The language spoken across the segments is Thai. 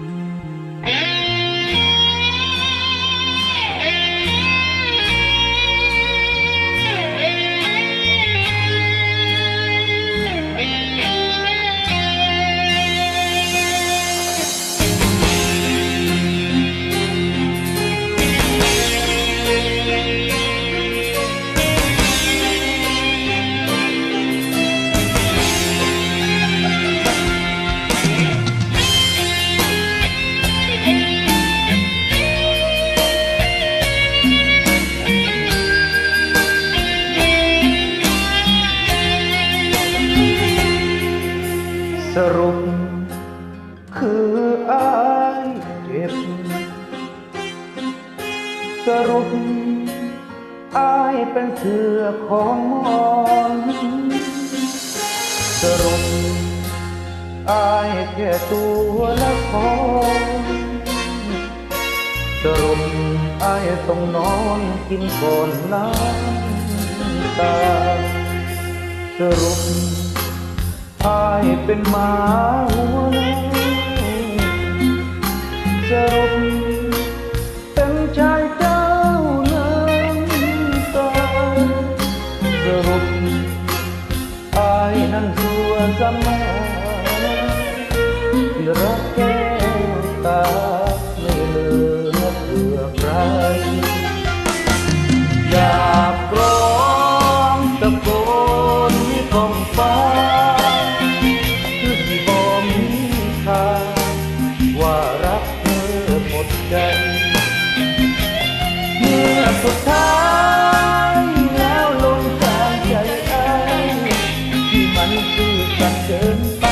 Mm-hmm. รุป คืออายเจ็บ สรุปอายเป็นเสือของมอนสรุปอายแค่ตัวละครสรุปอายต้องนอนกินก่อนน้ำตาสรุป อายเป็นหมาหัวแรงสรุปเป็นชายเจ้าน้ำตาสรุปอายนั้นสัวสมาที่รักแก้ ใจ เมื่อสุดท้ายแล้วลงกลางใจไอ้ที่มันคือกันเกินไป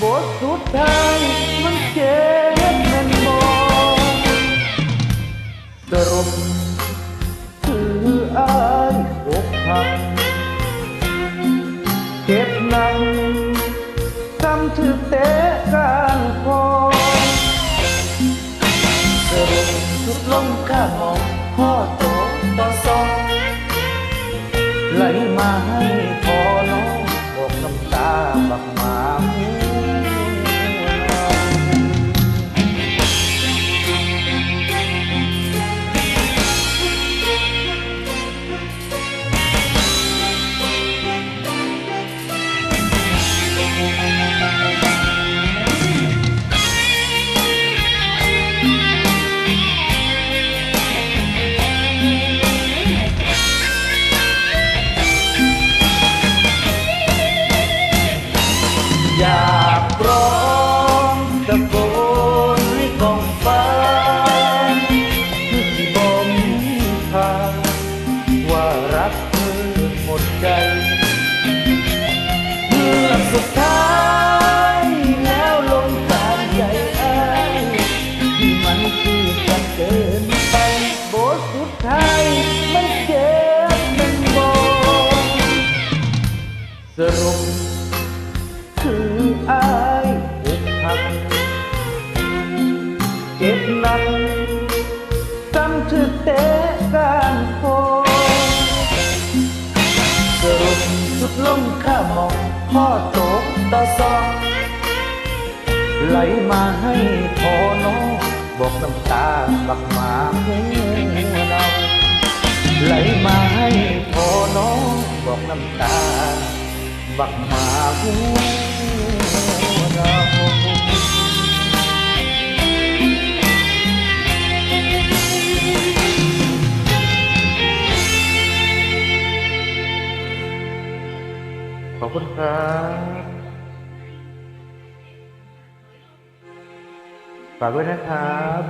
บทสุดท้ายมันเจ็บแน่นมองสรุปคืออายอกหักเก็บหนังจำถือเตะกา ลงข้าหองพ่อโตต่อสองไหลมาให้ อ ตาซองไหลมาให้พอน้องบอกน้ำตาบักหมาหัวเราไหลมาให้พอน้องบอกน้ำตาบักหมาหัวเราขอบคุณครับ ฝากด้วยนะครับ